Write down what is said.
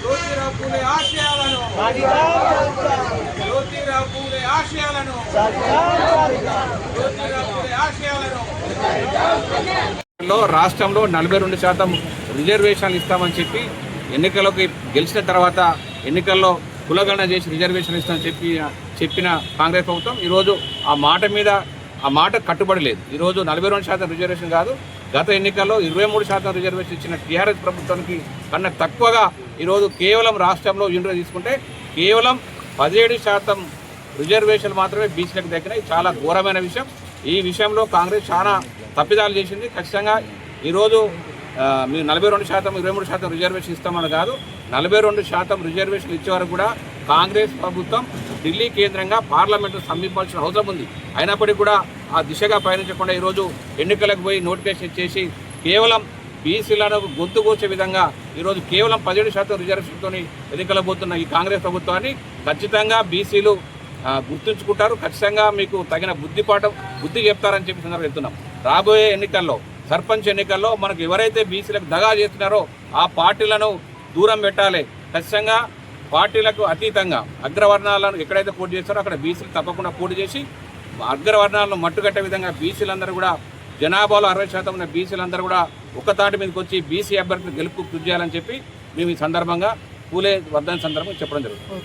జ్యోతిరావు పూలే ఆశయాలను సాధిద్దాం జ్యోతిరావు పూలే ఆశయాలను సాధిద్దాం జ్యోతిరావు పూలే ఆశయాలను లో రాష్ట్రంలో నలభై రెండు శాతం రిజర్వేషన్లు ఇస్తామని చెప్పి ఎన్నికలకు గెలిచిన తర్వాత ఎన్నికల్లో కులగణన చేసి రిజర్వేషన్ ఇస్తామని చెప్పి చెప్పిన కాంగ్రెస్ ప్రభుత్వం ఈరోజు ఆ మాట మీద ఆ మాట కట్టుబడి లేదు. ఈరోజు నలభై రెండు శాతం రిజర్వేషన్ కాదు గత ఎన్నికల్లో ఇరవై మూడు శాతం రిజర్వేషన్ ఇచ్చిన టీఆర్ఎస్ ప్రభుత్వానికి కన్నా తక్కువగా ఈరోజు కేవలం రాష్ట్రంలో యూనిట్ తీసుకుంటే కేవలం పదిహేడు శాతం రిజర్వేషన్ మాత్రమే బీసీలకు దక్కినాయి. చాలా ఘోరమైన విషయం. ఈ విషయంలో కాంగ్రెస్ చాలా తప్పిదాలు చేసింది. ఖచ్చితంగా ఈరోజు మీరు నలభై రెండు శాతం ఇరవై మూడు శాతం రిజర్వేషన్ ఇస్తామని కాదు నలభై రెండు శాతం రిజర్వేషన్ ఇచ్చే వరకు కూడా కాంగ్రెస్ ప్రభుత్వం ఢిల్లీ కేంద్రంగా పార్లమెంటు సమీపాల్సిన అవసరం ఉంది. అయినప్పటికీ కూడా ఆ దిశగా పయనించకుండా ఈరోజు ఎన్నికలకు పోయి నోటిఫికేషన్ ఇచ్చేసి కేవలం బీసీలను గొంతు కూర్చే విధంగా ఈరోజు కేవలం పదిహేడు శాతం రిజర్వేషన్తో ఎన్నికలు పోతున్న ఈ కాంగ్రెస్ ప్రభుత్వాన్ని ఖచ్చితంగా బీసీలు గుర్తుంచుకుంటారు. ఖచ్చితంగా మీకు తగిన బుద్ధి పాఠం బుద్ధి చెప్తారని చెప్పి సందర్భంగా వెళ్తున్నాం రాబోయే ఎన్నికల్లో సర్పంచ్ ఎన్నికల్లో మనకు ఎవరైతే బీసీలకు దగా చేస్తున్నారో ఆ పార్టీలను దూరం పెట్టాలి. ఖచ్చితంగా పార్టీలకు అతీతంగా అగ్రవర్ణాలను ఎక్కడైతే పోటీ చేస్తారో అక్కడ బీసీలు తప్పకుండా పోటీ చేసి అగ్రవర్ణాలను మట్టుకట్టే విధంగా బీసీలందరూ కూడా జనాభాలో అరవై శాతం ఉన్న బీసీలందరూ కూడా ఒక తాటి మీదకి వచ్చి బీసీ అభ్యర్థులు గెలుపు కృషి చేయాలని చెప్పి మేము ఈ సందర్భంగా పూలే వర్ధన సందర్భంగా చెప్పడం జరుగుతుంది.